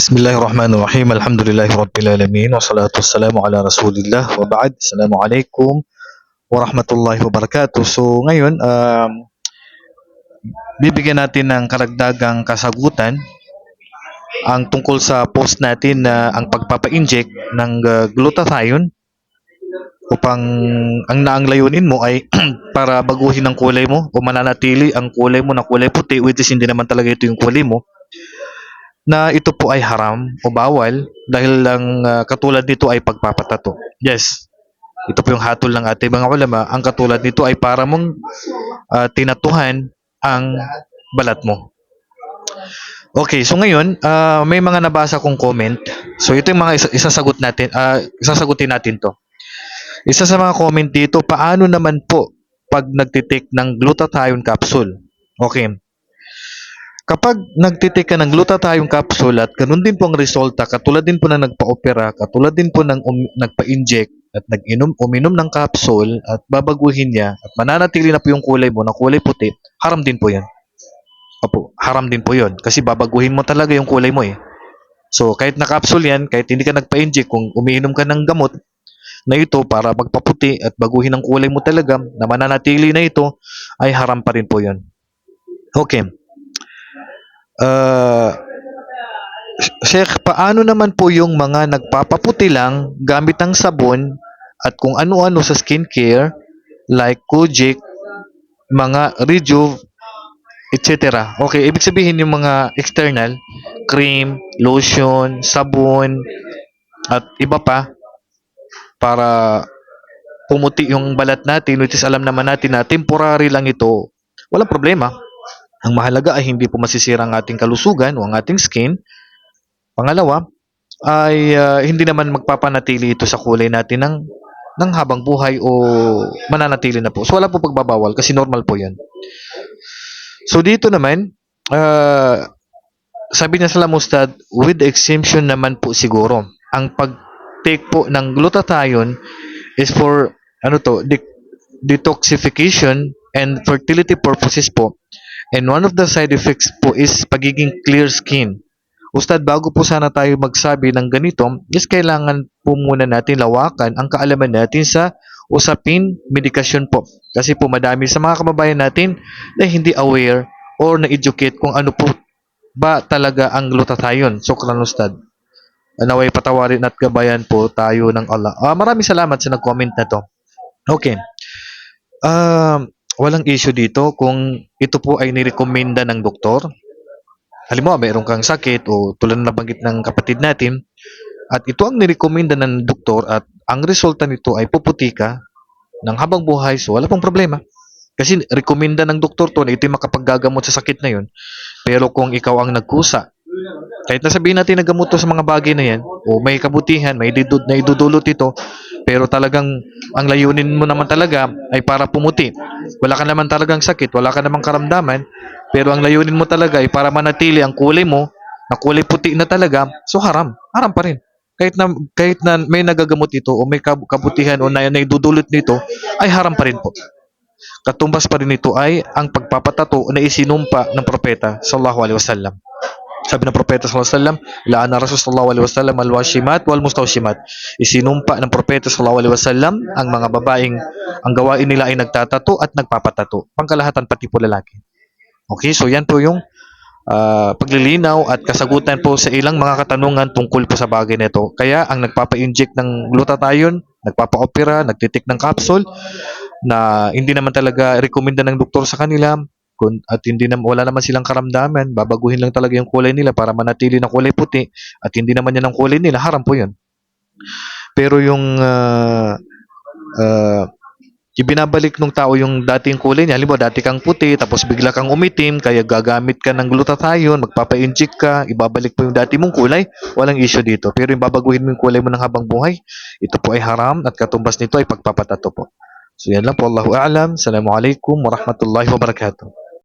Bismillahirrahmanirrahim. Alhamdulillahi Alamin. Wassalatu wassalamu ala Rasulillah. Wa ba'd. Assalamualaikum warahmatullahi wabarakatuh. So, ngayon, um, bibigyan natin ng karagdagang kasagutan ang tungkol sa post natin na ang pagpapa-inject ng uh, glutathione upang ang naang layunin mo ay para baguhin ang kulay mo o mananatili ang kulay mo na kulay puti which is hindi naman talaga ito yung kulay mo na ito po ay haram o bawal dahil lang ah, katulad nito ay pagpapatato. Yes, ito po yung hatol ng ating mga ulama. Ang katulad nito ay para mong ah, tinatuhan ang balat mo. Okay, so ngayon, ah, may mga nabasa kong comment. So ito yung mga isa- isasagot natin, ah, isasagutin natin to. Isa sa mga comment dito, paano naman po pag nagtitake ng glutathione capsule? Okay. Kapag nagtitik ka ng glutathione capsule at ganun din po ang resulta, katulad din po na nagpa-opera, katulad din po ng um- nagpa-inject at nag-inom, uminom ng capsule at babaguhin niya at mananatili na po yung kulay mo na kulay puti, haram din po yan. Opo, haram din po yun. Kasi babaguhin mo talaga yung kulay mo eh. So, kahit na capsule yan, kahit hindi ka nagpa-inject, kung umiinom ka ng gamot na ito para magpaputi at baguhin ang kulay mo talaga, na mananatili na ito, ay haram pa rin po yun. Okay. Uh, Sheikh, paano naman po yung mga nagpapaputi lang gamit ang sabon at kung ano-ano sa skincare like Kojic, mga Rejuve, etc. Okay, ibig sabihin yung mga external, cream, lotion, sabon, at iba pa para pumuti yung balat natin which is alam naman natin na temporary lang ito. Walang problema. Ang mahalaga ay hindi po masisira ang ating kalusugan o ang ating skin. Pangalawa, ay ah, hindi naman magpapanatili ito sa kulay natin ng ng habang buhay o mananatili na po. So wala po pagbabawal kasi normal po 'yan. So dito naman, ah, sabi niya sa Lamustad, with exemption naman po siguro. Ang pag-take po ng glutathione is for ano to, de- detoxification and fertility purposes po. And one of the side effects po is pagiging clear skin. Ustad, bago po sana tayo magsabi ng ganito, is kailangan po muna natin lawakan ang kaalaman natin sa usapin medikasyon po. Kasi po madami sa mga kababayan natin na hindi aware or na-educate kung ano po ba talaga ang glutathione. Sukran Ustad. Naway patawarin at gabayan po tayo ng Allah. Ah, maraming salamat sa nag-comment na to. Okay. Um, walang issue dito kung ito po ay nirekomenda ng doktor. Halimbawa, mayroon kang sakit o tulad na nabanggit ng kapatid natin at ito ang nirekomenda ng doktor at ang resulta nito ay puputi ka ng habang buhay so wala pong problema. Kasi rekomenda ng doktor to na ito yung makapaggagamot sa sakit na yun. Pero kung ikaw ang nagkusa, kahit nasabihin natin na gamot sa mga bagay na yan, o may kabutihan, may didud, na idudulot ito, pero talagang ang layunin mo naman talaga ay para pumuti. Wala ka naman talagang sakit, wala ka namang karamdaman, pero ang layunin mo talaga ay para manatili ang kulay mo, na kulay puti na talaga, so haram. Haram pa rin. Kahit na, kahit na may nagagamot ito o may kab- kabutihan o na, na idudulot nito, ay haram pa rin po. Katumbas pa rin ito ay ang pagpapatato na isinumpa ng propeta sallallahu alaihi wasallam. Sabi ng propeta sallallahu alaihi wasallam, la'ana rasul sallallahu alaihi wasallam al-washimat wal mustawshimat. Isinumpa ng propeta sallallahu alaihi wasallam ang mga babaeng ang gawain nila ay nagtatato at nagpapatato. Pangkalahatan pati po lalaki. Okay, so yan po yung ah, paglilinaw at kasagutan po sa ilang mga katanungan tungkol po sa bagay na ito. Kaya ang nagpapa-inject ng glutathione, nagpapa-opera, nagtitik ng capsule, na hindi naman talaga rekomenda ng doktor sa kanila kun- at hindi na wala naman silang karamdaman, babaguhin lang talaga yung kulay nila para manatili na kulay puti at hindi naman yan ang kulay nila, haram po yun. Pero yung ah, ah, ibinabalik ng tao yung dating kulay niya, halimbawa dati kang puti, tapos bigla kang umitim, kaya gagamit ka ng glutathione, magpapa-inject ka, ibabalik po yung dati mong kulay, walang issue dito. Pero yung babaguhin mo yung kulay mo ng habang buhay, ito po ay haram at katumbas nito ay pagpapatato po. So yan lang po, Allahu A'lam. Assalamualaikum warahmatullahi wabarakatuh.